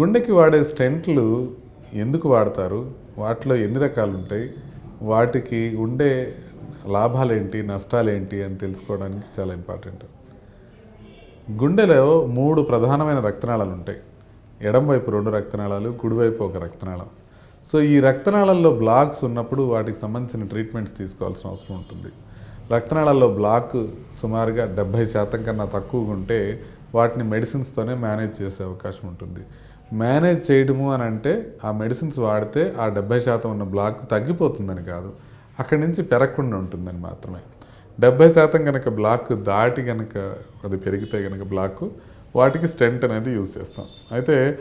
గుండెకి వాడే స్టెంట్లు ఎందుకు వాడతారు? వాటిలో ఎన్ని రకాలు ఉంటాయి వాటికి ఉండే లాభాలేంటి? నష్టాలేంటి? అని తెలుసుకోవడానికి చాలా ఇంపార్టెంట్. గుండెలో మూడు ప్రధానమైన రక్తనాళాలు ఉంటాయి ఎడంవైపు రెండు రక్తనాళాలు కుడివైపు ఒక రక్తనాళం. సో ఈ రక్తనాళాల్లో బ్లాక్స్ ఉన్నప్పుడు వాటికి సంబంధించిన ట్రీట్మెంట్స్ తీసుకోవాల్సిన అవసరం ఉంటుంది. రక్తనాళాల్లో బ్లాక్ సుమారుగా డెబ్భై శాతం కన్నా తక్కువగా ఉంటే వాటిని మెడిసిన్స్తోనే మేనేజ్ చేసే అవకాశం ఉంటుంది. మేనేజ్ చేయడము అని అంటే ఆ మెడిసిన్స్ వాడితే ఆ డెబ్భై శాతం ఉన్న బ్లాక్ తగ్గిపోతుందని కాదు. అక్కడి నుంచి పెరగకుండా ఉంటుందని మాత్రమే. డెబ్బై శాతం కనుక బ్లాక్ దాటి కనుక అది పెరిగితే కనుక బ్లాక్ వాటికి స్టెంట్ అనేది యూజ్ చేస్తాం. అయితే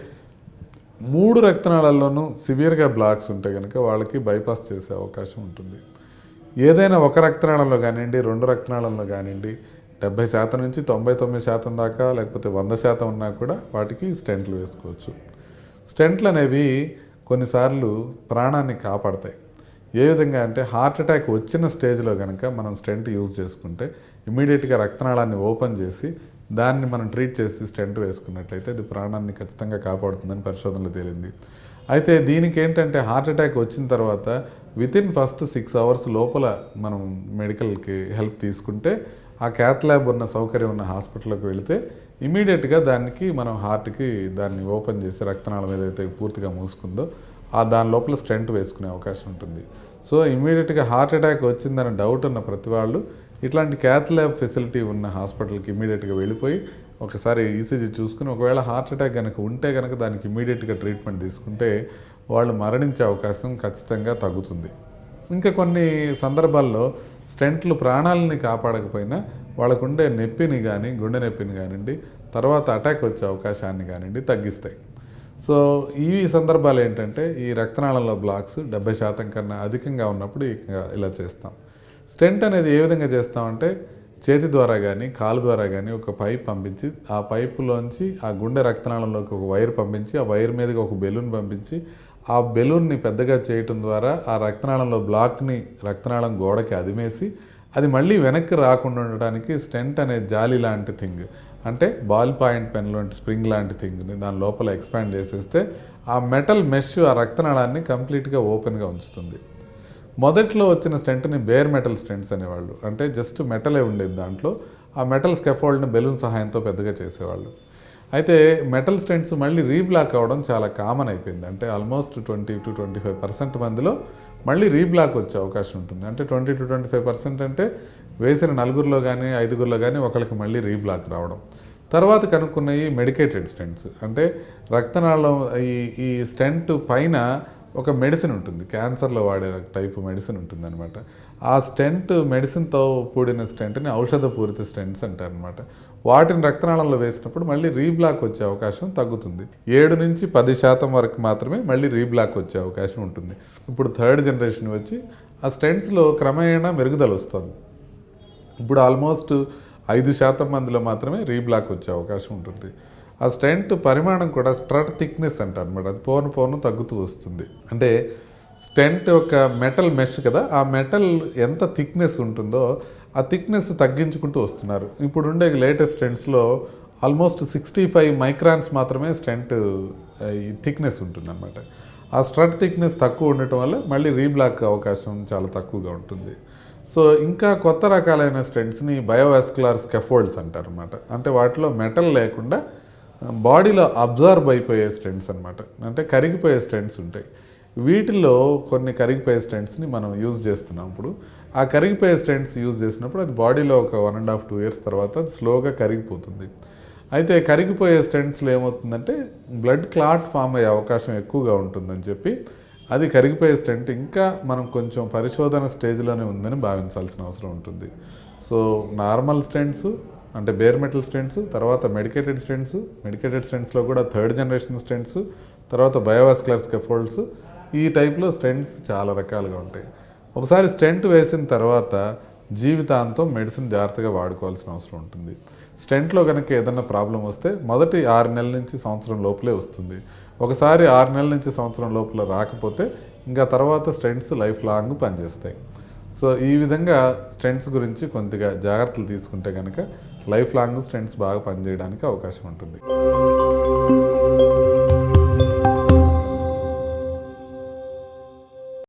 మూడు రక్తనాళాల్లోనూ సివియర్గా బ్లాక్స్ ఉంటే కనుక వాళ్ళకి బైపాస్ చేసే అవకాశం ఉంటుంది. ఏదైనా ఒక రక్తనాళంలో కానివ్వండి రెండు రక్తనాళంలో కానివ్వండి డెబ్బై శాతం నుంచి తొంభై తొమ్మిది శాతం దాకా లేకపోతే వంద శాతం ఉన్నా కూడా వాటికి స్టెంట్లు వేసుకోవచ్చు. స్టెంట్లు అనేవి కొన్నిసార్లు ప్రాణాన్ని కాపాడతాయి. ఏ విధంగా అంటే హార్ట్ అటాక్ వచ్చిన స్టేజ్లో కనుక మనం స్టెంట్ యూజ్ చేసుకుంటే ఇమీడియట్గా రక్తనాళాన్ని ఓపెన్ చేసి దాన్ని మనం ట్రీట్ చేసి స్టెంట్ వేసుకున్నట్లయితే అది ప్రాణాన్ని ఖచ్చితంగా కాపాడుతుందని పరిశోధనలో తేలింది. అయితే దీనికి ఏంటంటే హార్ట్ అటాక్ వచ్చిన తర్వాత వితిన్ ఫస్ట్ సిక్స్ అవర్స్ లోపల మనం మెడికల్కి హెల్ప్ తీసుకుంటే ఆ క్యాత్ ల్యాబ్ ఉన్న సౌకర్యం ఉన్న హాస్పిటల్కి వెళితే ఇమీడియట్గా దానికి మనం హార్ట్కి దాన్ని ఓపెన్ చేసి రక్తనాళం ఏదైతే పూర్తిగా మూసుకుందో ఆ దాని లోపల స్టెంట్ వేసుకునే అవకాశం ఉంటుంది. సో ఇమీడియట్గా హార్ట్ అటాక్ వచ్చిందని డౌట్ ఉన్న ప్రతి వాళ్ళు ఇట్లాంటి క్యాత్ ల్యాబ్ ఫెసిలిటీ ఉన్న హాస్పిటల్కి ఇమీడియట్గా వెళ్ళిపోయి ఒకసారి ఈసీజీ చూసుకుని ఒకవేళ హార్ట్ అటాక్ కనుక ఉంటే కనుక దానికి ఇమీడియట్గా ట్రీట్మెంట్ తీసుకుంటే వాళ్ళు మరణించే అవకాశం ఖచ్చితంగా తగ్గుతుంది. ఇంకా కొన్ని సందర్భాల్లో స్టెంట్లు ప్రాణాలని కాపాడకపోయినా వాళ్ళకు ఉండే నొప్పిని కానీ గుండె నొప్పిని కానివ్వండి తర్వాత అటాక్ వచ్చే అవకాశాన్ని కానివ్వండి తగ్గిస్తాయి. సో ఈ సందర్భాలు ఏంటంటే ఈ రక్తనాళంలో బ్లాక్స్ డెబ్బై శాతం కన్నా అధికంగా ఉన్నప్పుడు ఇలా చేస్తాం. స్టెంట్ అనేది ఏ విధంగా చేస్తామంటే చేతి ద్వారా కానీ కాలు ద్వారా కానీ ఒక పైప్ పంపించి ఆ పైపులోంచి ఆ గుండె రక్తనాళంలోకి ఒక వైర్ పంపించి ఆ వైర్ మీదకి ఒక బెలూన్ పంపించి ఆ బెలూన్ని పెద్దగా చేయటం ద్వారా ఆ రక్తనాళంలో బ్లాక్ని రక్తనాళం గోడకి అదిమేసి అది మళ్ళీ వెనక్కి రాకుండా ఉండడానికి స్టెంట్ అనే జాలి లాంటి థింగ్ అంటే బాల్ పాయింట్ పెన్ లాంటి స్ప్రింగ్ లాంటి థింగ్ని దాని లోపల ఎక్స్పాండ్ చేసేస్తే ఆ మెటల్ మెష్ ఆ రక్తనాళాన్ని కంప్లీట్గా ఓపెన్గా ఉంచుతుంది. మొదట్లో వచ్చిన స్టెంట్ని బేర్ మెటల్ స్టెంట్స్ అనేవాళ్ళు అంటే జస్ట్ మెటలే ఉండేది దాంట్లో ఆ మెటల్ స్కెఫోల్డ్ని బెలూన్ సహాయంతో పెద్దగా చేసేవాళ్ళు. అయితే మెటల్ స్టెంట్స్ మళ్ళీ రీబ్లాక్ అవ్వడం చాలా కామన్ అయిపోయింది. అంటే almost twenty two twenty five percent మందిలో మళ్ళీ రీబ్లాక్ వచ్చే అవకాశం ఉంటుంది. అంటే twenty two twenty five percent అంటే వేసిన నలుగురిలో కానీ ఐదుగురిలో కానీ ఒకరికి మళ్ళీ రీబ్లాక్ రావడం. తర్వాత కనుక్కున్నవి మెడికేటెడ్ స్టెంట్స్ అంటే రక్తనాళం ఈ ఈ స్టెంట్ పైన ఒక మెడిసిన్ ఉంటుంది. క్యాన్సర్లో వాడే టైప్ మెడిసిన్ ఉంటుంది అనమాట ఆ స్టెంట్ మెడిసిన్తో కూడిన స్టెంట్ని ఔషధపూరిత స్టెంట్స్ అంటారనమాట వాటిని రక్తనాళంలో వేసినప్పుడు మళ్ళీ రీబ్లాక్ వచ్చే అవకాశం తగ్గుతుంది. ఏడు నుంచి పది శాతం వరకు మాత్రమే మళ్ళీ రీబ్లాక్ వచ్చే అవకాశం ఉంటుంది. ఇప్పుడు థర్డ్ జనరేషన్ వచ్చి ఆ స్టెంట్స్లో క్రమేణా మెరుగుదల వస్తుంది. ఇప్పుడు ఆల్మోస్ట్ ఐదు శాతం మందిలో మాత్రమే రీబ్లాక్ వచ్చే అవకాశం ఉంటుంది. ఆ స్టెంట్ పరిమాణం కూడా స్ట్రట్ థిక్నెస్ అంటారు అనమాట అది పోను పోను తగ్గుతూ వస్తుంది. అంటే స్టెంట్ యొక్క మెటల్ మెష్ కదా ఆ మెటల్ ఎంత థిక్నెస్ ఉంటుందో ఆ థిక్నెస్ తగ్గించుకుంటూ వస్తున్నారు. ఇప్పుడు ఉండే లేటెస్ట్ స్టెంట్స్లో ఆల్మోస్ట్ సిక్స్టీ ఫైవ్ మైక్రాన్స్ మాత్రమే స్టెంట్ ఈ థిక్నెస్ ఉంటుందన్నమాట. ఆ స్ట్రట్ థిక్నెస్ తక్కువ ఉండటం వల్ల మళ్ళీ రీబ్లాక్ అవకాశం చాలా తక్కువగా ఉంటుంది. సో ఇంకా కొత్త రకాలైన స్టెంట్స్ని బయోవాస్కులార్ స్కెఫోల్డ్స్ అంటారు అనమాట అంటే వాటిలో మెటల్ లేకుండా బాడీలో అబ్జర్వ్ అయిపోయే స్టెంట్స్ అనమాట అంటే కరిగిపోయే స్టెంట్స్ ఉంటాయి. వీటిల్లో కొన్ని కరిగిపోయే స్టెంట్స్ని మనం యూజ్ చేస్తున్నాం ఇప్పుడు. ఆ కరిగిపోయే స్టెంట్స్ యూజ్ చేసినప్పుడు అది బాడీలో ఒక one and half two years తర్వాత అది స్లోగా కరిగిపోతుంది. అయితే కరిగిపోయే స్టెంట్స్లో ఏమవుతుందంటే బ్లడ్ క్లాట్ ఫామ్ అయ్యే అవకాశం ఎక్కువగా ఉంటుందని చెప్పి అది కరిగిపోయే స్టెంట్ ఇంకా మనం కొంచెం పరిశోధన స్టేజ్లోనే ఉందని భావించాల్సిన అవసరం ఉంటుంది. సో నార్మల్ స్టెంట్స్ అంటే బేర్ మెటల్ స్టెంట్స్ తర్వాత మెడికేటెడ్ స్టెంట్స్ మెడికేటెడ్ స్టెంట్స్లో కూడా థర్డ్ జనరేషన్ స్టెంట్స్ తర్వాత బయోవాస్కులర్ స్కెఫోల్డ్స్ ఈ టైప్లో స్టెంట్స్ చాలా రకాలుగా ఉంటాయి. ఒకసారి స్టెంట్ వేసిన తర్వాత జీవితాంతం మెడిసిన్ జాగ్రత్తగా వాడుకోవాల్సిన అవసరం ఉంటుంది. స్టెంట్లో కనుక ఏదైనా ప్రాబ్లం వస్తే మొదటి ఆరు నెలల నుంచి సంవత్సరం లోపలే వస్తుంది. ఒకసారి ఆరు నెలల నుంచి సంవత్సరం లోపల రాకపోతే ఇంకా తర్వాత స్టెంట్స్ లైఫ్ లాంగ్ పనిచేస్తాయి. సో ఈ విధంగా స్టెంట్స్ గురించి కొద్దిగా జాగ్రత్తలు తీసుకుంటే కనుక లైఫ్ లాంగ్ స్టెంట్స్ బాగా పనిచేయడానికి అవకాశం ఉంటుంది.